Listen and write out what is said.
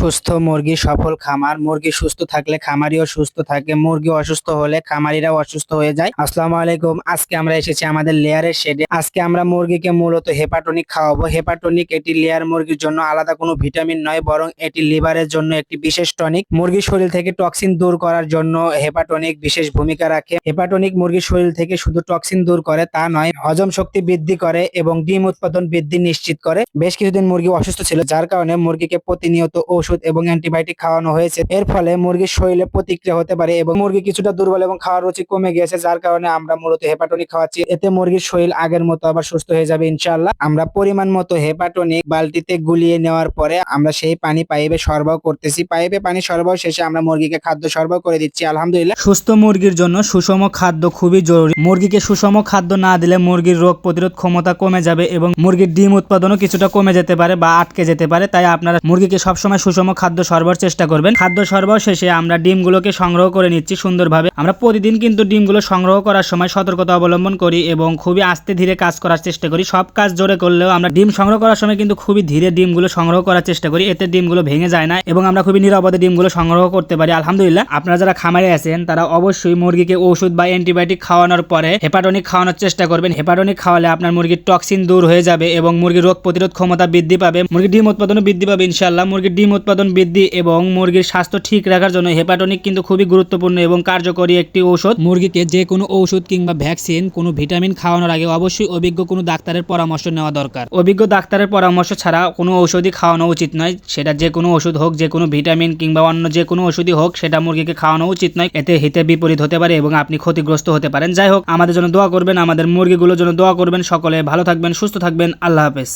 সুস্থ, মুরগি সফল, খামার। মুরগি সুস্থ থাকলে খামারিও সুস্থ থাকে। মুরগি অসুস্থ হলে খামারিরাও অসুস্থ হয়ে যায়। আসসালামু আলাইকুম। আজকে আমরা এসেছি আমাদের লেয়ারের শেডে। আজকে আমরা মুরগিকে মূলত হেপাটনিক খাওয়াবো। হেপাটনিক এটি লেয়ার মুরগির জন্য আলাদা কোনো ভিটামিন নয়, বরং এটি লিভারের জন্য একটি বিশেষ টনিক। মুরগির শরীর থেকে টক্সিন দূর করার জন্য হেপাটনিক বিশেষ ভূমিকা রাখে। হেপাটনিক মুরগির শরীর থেকে শুধু টক্সিন দূর করে তা নয়, হজম শক্তি বৃদ্ধি করে এবং ডিম উৎপাদন বৃদ্ধি নিশ্চিত করে। বেশ কিছুদিন মুরগি অসুস্থ ছিল, যার কারণে মুরগিকে প্রতিনিয়ত ওষুধ এবং অ্যান্টিবায়োটিক খাওয়ানো হয়েছে। এর ফলে মুরগির শরীরে প্রতিক্রিয়া হতে পারে এবং মুরগি কিছুটা দুর্বল এবং খাওয়ার রুচি কমে গিয়েছে, যার কারণে আমরা মূলত হেপাটনিক খাওয়াচ্ছি। এতে মুরগির শরীর আগের মতো আবার সুস্থ হয়ে যাবে ইনশাল্লাহ আমরা পরিমাণ মতো হেপাটনিক বালতিতে গুলিয়ে নেওয়ার পরে আমরা সেই পানি পাইপে সরবরাহ করতেছি। পাইপে পানি সরবরাহ শেষে আমরা মুরগিকে খাদ্য সরবরাহ করে দিচ্ছি, আলহামদুলিল্লাহ। সুস্থ মুরগির জন্য সুষম খাদ্য খুবই জরুরি। মুরগিকে সুষম খাদ্য না দিলে মুরগির রোগ প্রতিরোধ ক্ষমতা কমে যাবে এবং মুরগির ডিম উৎপাদনও কিছুটা কমে যেতে পারে বা আটকে যেতে পারে। তাই আপনারা মুরগিকে সবসময় সুষম খাদ্য সরবরাহ চেষ্টা করবেন। খাদ্য সরবরাহ শেষে আমরা ডিমগুলোকে সংগ্রহ করে নিচ্ছি সুন্দরভাবে। আমরা প্রতিদিন কিন্তু ডিমগুলো সংগ্রহ করার সময় সতর্কতা অবলম্বন করি এবং খুবই আস্তে ধীরে কাজ করার চেষ্টা করি। সব কাজ জোরে করলেও আমরা ডিম সংগ্রহ করার সময় কিন্তু খুবই ধীরে ডিমগুলো সংগ্রহ করার চেষ্টা করি। এতে ডিমগুলো ভেঙে যায় না এবং আমরা খুবই নিরাপদে ডিমগুলো সংগ্রহ করতে পারি। আলহামদুলিল্লাহ, আপনারা যারা খামারে আছেন, তারা অবশ্যই মুরগিকে ওষুধ বা অ্যান্টিবায়োটিক খাওয়ানোর পরে হেপাটনিক খাওয়ানোর চেষ্টা করবেন। হেপাটনিক খাওয়ালে আপনার মুরগির টক্সিন দূর হয়ে যাবে এবং মুরগির রোগ প্রতিরোধ ক্ষমতা বৃদ্ধি পাবে। মুরগির ডিম উৎপাদনও বৃদ্ধি পাবে ইনশাল্লাহ মুরগির ডিম উৎপাদন বৃদ্ধি এবং মুরগির স্বাস্থ্য ঠিক রাখার জন্য হেপাটনিক কিন্তু খুবই গুরুত্বপূর্ণ এবং কার্যকরী একটি ঔষধ। মুরগিকে যে কোনো ঔষধ কিংবা ভ্যাকসিন কোনো ভিটামিন খাওয়ানোর আগে অবশ্যই অভিজ্ঞ কোনো ডাক্তারের পরামর্শ নেওয়া দরকার। অভিজ্ঞ ডাক্তারের পরামর্শ ছাড়া কোনো ঔষধই খাওয়ানো উচিত নয়। সেটা যে কোনো ওষুধ হোক যে কোনো ভিটামিন কিংবা অন্য যে কোনো ওষুধই হোক সেটা মুরগিকে খাওয়ানো উচিত নয়। এতে হিতে বিপরীত হতে পারে এবং আপনি ক্ষতিগ্রস্ত হতে পারেন। যাই হোক আমাদের জন্য দোয়া করবেন আমাদের মুরগিগুলোর জন্য দোয়া করবেন। সকলে ভালো থাকবেন সুস্থ থাকবেন। আল্লাহ হাফেজ।